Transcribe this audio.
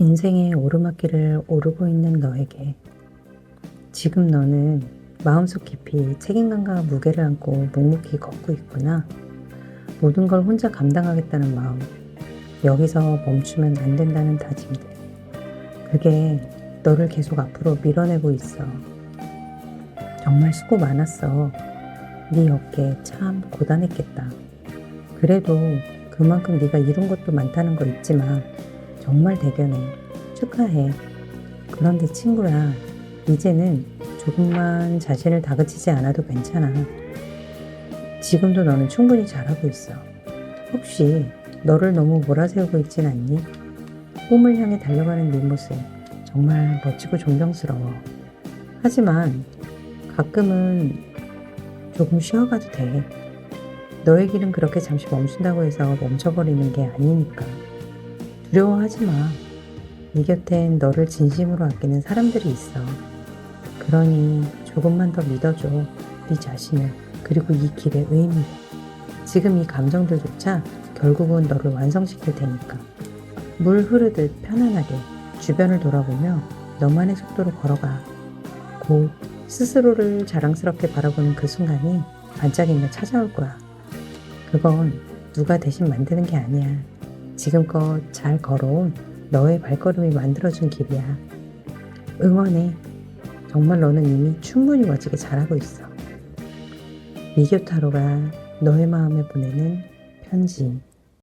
인생의 오르막길을 오르고 있는 너에게 지금 너는 마음속 깊이 책임감과 무게를 안고 묵묵히 걷고 있구나. 모든 걸 혼자 감당하겠다는 마음. 여기서 멈추면 안 된다는 다짐들. 그게 너를 계속 앞으로 밀어내고 있어. 정말 수고 많았어. 네 어깨 참 고단했겠다. 그래도 그만큼 네가 이룬 것도 많다는 거 있지만 정말 대견해. 축하해. 그런데 친구야, 이제는 조금만 자신을 다그치지 않아도 괜찮아. 지금도 너는 충분히 잘하고 있어. 혹시 너를 너무 몰아세우고 있진 않니? 꿈을 향해 달려가는 네 모습 정말 멋지고 존경스러워. 하지만 가끔은 조금 쉬어가도 돼. 너의 길은 그렇게 잠시 멈춘다고 해서 멈춰버리는 게 아니니까. 두려워하지 마. 네 곁엔 너를 진심으로 아끼는 사람들이 있어. 그러니 조금만 더 믿어줘. 네 자신을 그리고 이 길의 의미. 지금 이 감정들조차 결국은 너를 완성시킬 테니까. 물 흐르듯 편안하게 주변을 돌아보며 너만의 속도로 걸어가. 곧 스스로를 자랑스럽게 바라보는 그 순간이 반짝이며 찾아올 거야. 그건 누가 대신 만드는 게 아니야. 지금껏 잘 걸어온 너의 발걸음이 만들어준 길이야. 응원해. 정말 너는 이미 충분히 멋지게 잘하고 있어. 미교타로가 너의 마음에 보내는 편지.